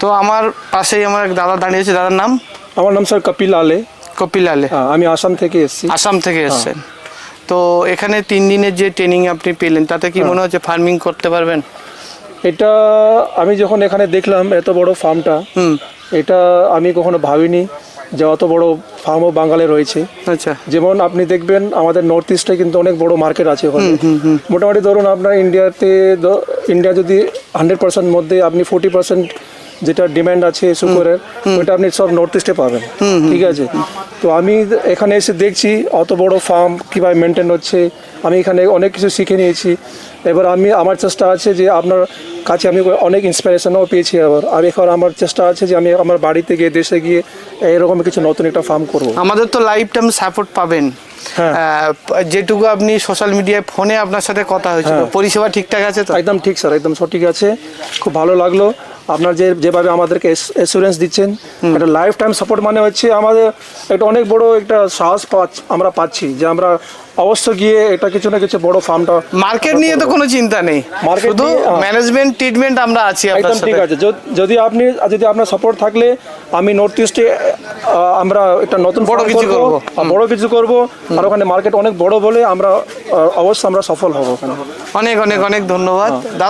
তো আমার পাশেই আমার এক দাদা দাঁড়িয়েছে দাদার নাম? আমার নাম স্যার কপিল আলে। কপিল আলে হ্যাঁ, আমি আসাম থেকে এসেছি। আসাম থেকে এসেছেন। তো এখানে তিন দিনের যে ট্রেনিং আপনি পেলেন তাতে কি মনে হচ্ছে ফার্মিং করতে পারবেন? এটা আমি যখন এখানে দেখলাম এত বড় ফার্মটা হুম। এটা আমি কখনো ভাবিনি যে অত বড় ফার্মও বাঙালি রয়েছে। আচ্ছা। যেমন আপনি দেখবেন আমাদের নর্থ ইস্টে কিন্তু অনেক বড় মার্কেট আছে ওখানে। মোটামুটি ধরুন আপনার ইন্ডিয়াতে ইন্ডিয়া যদি হান্ড্রেড পার্সেন্ট মধ্যে আপনি ফোর্টি পার্সেন্ট যেটা ডিমান্ড আছে শুকরের ওইটা আপনি সব নর্থ ইস্টে পাবেন। ঠিক আছে? তো আমি এখানে এসে দেখছি অত বড় ফার্ম কীভাবে মেনটেন হচ্ছে। আমি এখানে অনেক কিছু শিখে নিয়েছি। এবার আমি আমার চেষ্টা আছে যে আপনার কাছে আমি অনেক ইন্সপিরেশনও পেয়েছি এবার আর এখন আমার চেষ্টা আছে যে আমি আমার বাড়িতে গিয়ে দেশে গিয়ে এরকম কিছু নতুন একটা ফার্ম করব। আমাদের তো লাইফ টাইম সাপোর্ট পাবেন। হ্যাঁ। যেটুকু আপনি সোশ্যাল মিডিয়ায় ফোনে আপনার সাথে কথা হয়েছিল। হ্যাঁ। পরিষেবা ঠিকঠাক আছে তো? একদম ঠিক স্যার একদম সঠিক আছে। খুব ভালো লাগল। আপনার যে যেভাবে আমাদেরকে এসুরেন্স দিচ্ছেন একটা লাইফ টাইম সাপোর্ট মানে হচ্ছে আমাদের একটা অনেক বড় একটা সাহস পাচ্ছ- আমরা পাচ্ছি যে আমরা অবশ্য গিয়ে এটা কিছু না কিছু বড় ফার্মটা মার্কেট নিয়ে তো কোনো চিন্তা নেই। মার্কেট শুধু হ্যাঁ। ম্যানেজমেন্ট ট্রিটমেন্ট আমরা আছি একদম ঠিক আছে। যদি আপনি যদি আপনার সাপোর্ট থাকলে আমি নর্থ ইস্টে আমরা একটা নতুন বড় কিছু করব। বড় কিছু করব আর ওখানে মার্কেট অনেক বড় বলে আমরা অবশ্য আমরা সফল হব। অনেক অনেক অনেক ধন্যবাদ। দাদা